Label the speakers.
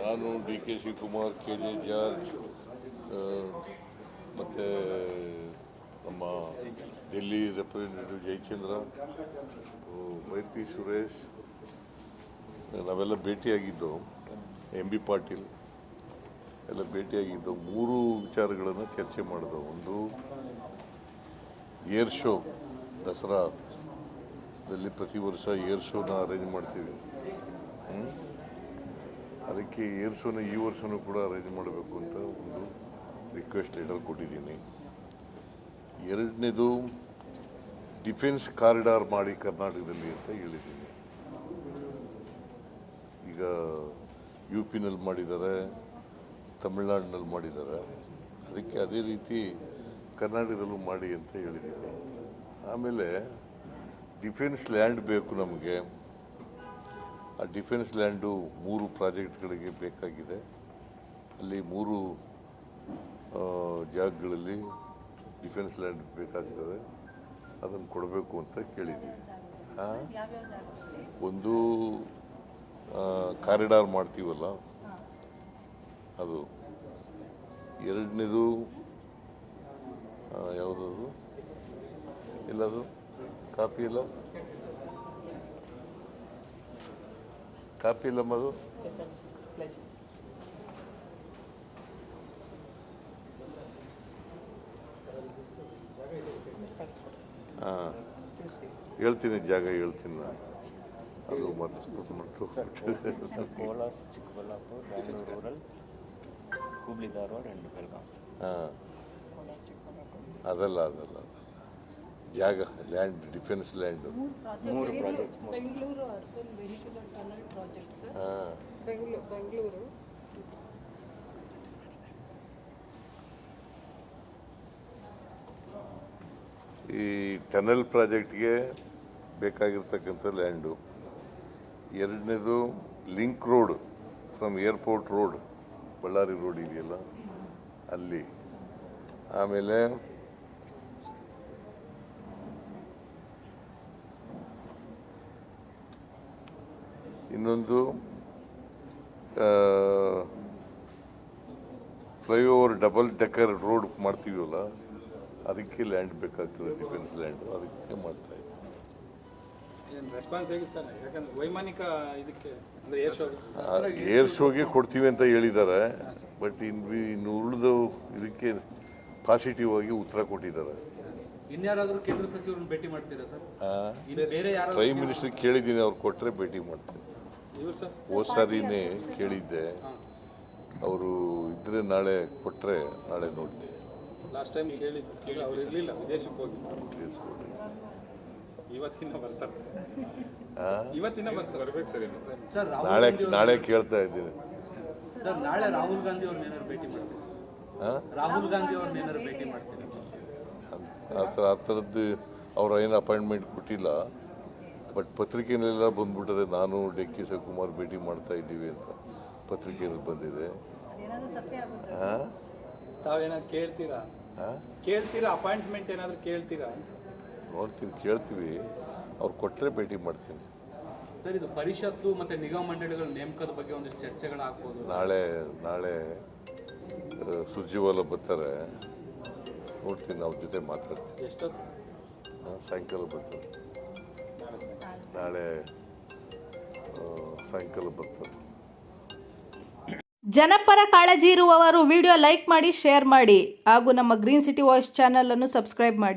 Speaker 1: ನಾನು D K Shivakumar, K J George ಮತ್ತು ನಮ್ಮ ಡೆಲ್ಲಿ ರೆಪ್ರೆಸೆಂಟೇಟಿವ್ ಜಯಚಂದ್ರ ಮೈತ್ರಿ ಸುರೇಶ್, ನಾವೆಲ್ಲ ಭೇಟಿಯಾಗಿದ್ದು, ಎಂ ಬಿ ಪಾಟೀಲ್ ಎಲ್ಲ ಭೇಟಿಯಾಗಿದ್ದು, ಮೂರು ವಿಚಾರಗಳನ್ನು ಚರ್ಚೆ ಮಾಡಿದೆವು ಒಂದು, ಏರ್ ಶೋ ದಸರಾದಲ್ಲಿ ಪ್ರತಿ ವರ್ಷ ಏರ್ ಶೋನ ಅರೇಂಜ್ ಮಾಡ್ತೀವಿ? ಅದಕ್ಕೆ ಏರ್ ಶೋನ ಈ ವರ್ಷನೂ ಕೂಡ ಅರೇಂಜ್ ಮಾಡಬೇಕು ಅಂತ ಒಂದು ರಿಕ್ವೆಸ್ಟ್ ಲೆಟರ್ ಕೊಟ್ಟಿದ್ದೀನಿ. ಎರಡನೇದು ಡಿಫೆನ್ಸ್ ಕಾರಿಡಾರ್ ಮಾಡಿ ಕರ್ನಾಟಕದಲ್ಲಿ ಅಂತ ಹೇಳಿದ್ದೀನಿ. ಈಗ ಯು ಪಿನಲ್ಲಿ ಮಾಡಿದ್ದಾರೆ, ತಮಿಳ್ನಾಡಿನಲ್ಲಿ ಮಾಡಿದ್ದಾರೆ. ಅದಕ್ಕೆ ಅದೇ ರೀತಿ ಕರ್ನಾಟಕದಲ್ಲೂ ಮಾಡಿ ಅಂತ ಹೇಳಿದ್ದೀನಿ. ಆಮೇಲೆ ಡಿಫೆನ್ಸ್ ಲ್ಯಾಂಡ್ ಬೇಕು ನಮಗೆ. ಆ ಡಿಫೆನ್ಸ್ ಲ್ಯಾಂಡು ಮೂರು ಪ್ರಾಜೆಕ್ಟ್ಗಳಿಗೆ ಬೇಕಾಗಿದೆ. ಅಲ್ಲಿ ಮೂರು ಜಾಗಗಳಲ್ಲಿ ಡಿಫೆನ್ಸ್ ಲ್ಯಾಂಡ್ ಬೇಕಾಗ್ತದೆ. ಅದನ್ನು ಕೊಡಬೇಕು ಅಂತ ಕೇಳಿದ್ದೀವಿ. ಹಾಂ ಒಂದು ಕಾರಿಡಾರ್ ಮಾಡ್ತೀವಲ್ಲ? ಅದು. ಎರಡನೇದು ಯಾವುದದು? ಎಲ್ಲದು? ಕಾಪಿ ಇಲ್ಲ ಕಾಪಿ ಇಲ್ಲಮ್ಮ ಹಾಂ. ಹೇಳ್ತೀನಿ ಜಾಗ ಹೇಳ್ತೀನಿ ನಾನು. ಅದು ಮತ್ತೆ ಮತ್ತು
Speaker 2: ಕೋಲಾರ ಚಿಕ್ಕಬಳ್ಳಾಪುರ ರೂರಲ್ ಹುಬ್ಳಿ ಧಾರವಾಡ ಆ್ಯಂಡ್ ಬೆಳಗಾಂ
Speaker 1: ಹಾಂ. ಅದಲ್ಲ ಅದಲ್ಲ ಅದಲ್ಲ. ಜಾಗ ಲ್ಯಾಂಡ್ ಡಿಫೆನ್ಸ್ ಲ್ಯಾಂಡ್
Speaker 2: ಮೂರು ಪ್ರಾಜೆಕ್ಟ್ಸ್ ಮೂರು.
Speaker 3: Bengaluru urban vehicular tunnel project sir
Speaker 1: ಹಾಂ.
Speaker 3: ಬೆಂಗಳೂರು ಬೆಂಗಳೂರು.
Speaker 1: ಈ ಟನಲ್ ಪ್ರಾಜೆಕ್ಟ್ಗೆ ಬೇಕಾಗಿರ್ತಕ್ಕಂಥ ಲ್ಯಾಂಡು. ಎರಡನೇದು link road from airport road Ballari road ಇದೆಯಲ್ಲ ಅಲ್ಲಿ. ಆಮೇಲೆ ಇನ್ನೊಂದು ಫ್ಲೈಓವರ್ ಡಬಲ್ ಡೆಕರ್ ರೋಡ್ ಮಾಡ್ತೀವಲ್ಲ ಅದಕ್ಕೆ ಲ್ಯಾಂಡ್ ಬೇಕಾಗ್ತದೆ ಡಿಫೆನ್ಸ್ ಲ್ಯಾಂಡ್ ಅದಕ್ಕೆ ಮಾಡ್ತಾ ಇದ್ದೀವಿ
Speaker 4: ಏನು ರೆಸ್ಪಾನ್ಸ್ ಹೇಗಿದೆ ಸರ್? ಯಾಕಂದ್ರೆ ವೈಮಾನಿಕ ಇದಕ್ಕೆ ಅಂದ್ರೆ ಏರ್ ಶೋ
Speaker 1: ಏರ್ ಶೋಗೆ ಕೊಡ್ತೀವಿ ಅಂತ ಹೇಳಿದ್ದಾರೆ ಬಟ್ ಇನ್ನು ಇನ್ನು ಉಳಿದು ಇದಕ್ಕೆ ಪಾಸಿಟಿವ್ ಆಗಿ ಉತ್ತರ ಕೊಟ್ಟಿದ್ದಾರೆ.
Speaker 5: ಇನ್ಯಾರಾದರೂ ಕೇಂದ್ರ ಸಚಿವರನ್ನು ಭೇಟಿ ಮಾಡ್ತೀರಾ ಸರ್?
Speaker 1: ಆ,
Speaker 5: ಬೇರೆ ಯಾರು
Speaker 1: ಪ್ರೈಮ್ ಮಿನಿಸ್ಟರ್ ಕೇಳಿದ್ದೀನಿ ಅವ್ರು ಕೊಟ್ಟರೆ ಭೇಟಿ ಮಾಡ್ತೀನಿ. ಹೋದ್ ಸಾರಿನೇ ಕೇಳಿದ್ದೆ. ಅವರು ಇದ್ರೆ ನಾಳೆ ಕೊಟ್ಟರೆ ನಾಳೆ ನೋಡ್ತೀನಿ.
Speaker 4: ಲಾಸ್ಟ್ ಟೈಮ್ ಕೇಳಿದ್ದು ಕೇಳಿ ಅವ್ರು ಇರಲಿಲ್ಲ ವಿದೇಶಕ್ಕೆ ಹೋಗಿ. ಇವತ್ತಿನ ಬರ್ತಾರೆ
Speaker 1: ಆ?
Speaker 4: ಇವತ್ತಿನ ಬರ್ತಾರೆ. ಬರ್ಬೇಕು ಸರ್
Speaker 5: ಸರ್
Speaker 1: ನಾಳೆ ನಾಳೆ ಕೇಳ್ತಾ ಇದ್ದೀನಿ.
Speaker 5: ಸರ್ ನಾಳೆ ರಾಹುಲ್ ಗಾಂಧಿ ಅವ್ರನ್ನ ಭೇಟಿ? ರಾಹುಲ್ ಗಾಂಧಿ ಅವ್ರನ್ನ ಏನಾದ್ರು ಭೇಟಿ ಮಾಡ್ತೀರಾ?
Speaker 1: ಆ ಥರ ಆ ಥರದ್ದು ಅವ್ರು ಏನು ಅಪಾಯಿಂಟ್ಮೆಂಟ್ ಕೊಟ್ಟಿಲ್ಲ. ಬಟ್ ಪತ್ರಿಕೆಯಲ್ಲೆಲ್ಲ ಬಂದ್ಬಿಟ್ಟದೆ ನಾನು ಡಿ ಕೆ ಶಿವಕುಮಾರ್ ಭೇಟಿ ಮಾಡ್ತಾ ಇದ್ದೀವಿ ಅಂತ ಪತ್ರಿಕೆಯಲ್ಲಿ ಬಂದಿದೆ. ನೋಡ್ತೀನಿ ಕೇಳ್ತೀವಿ. ಅವ್ರು ಕೊಟ್ಟರೆ ಭೇಟಿ ಮಾಡ್ತೀನಿ.
Speaker 5: ಸರ್ ಇದು ಪರಿಷತ್ತು ಮತ್ತೆ ನಿಗಮ ಮಂಡಳಿಗಳ ನೇಮಕದ ಬಗ್ಗೆ ಒಂದಿಷ್ಟು ಚರ್ಚೆಗಳಾಗ್ಬೋದು
Speaker 1: ನಾಳೆ ನಾಳೆ ಸುರ್ಜಿವಾಲ ಬರ್ತಾರೆ. ನೋಡ್ತೀನಿ ಅವ್ರ ಜೊತೆ ಮಾತಾಡ್ತೀನಿ.
Speaker 4: ಎಷ್ಟೊತ್ತು?
Speaker 1: ಆ, ಸಾಯಂಕಾಲ ಬರ್ತಾರೆ. ನಾಳೆ ಸಾಯಂಕಾಲ ಬರ್ತಾರೆ.
Speaker 6: ಜನಪರ ಕಾಳಜಿ ಇರುವವರು ವಿಡಿಯೋ ಲೈಕ್ ಮಾಡಿ, ಶೇರ್ ಮಾಡಿ ಹಾಗೂ ನಮ್ಮ ಗ್ರೀನ್ ಸಿಟಿ ವಾಯ್ಸ್ ಚಾನಲ್ ಅನ್ನು ಸಬ್ಸ್ಕ್ರೈಬ್ ಮಾಡಿ.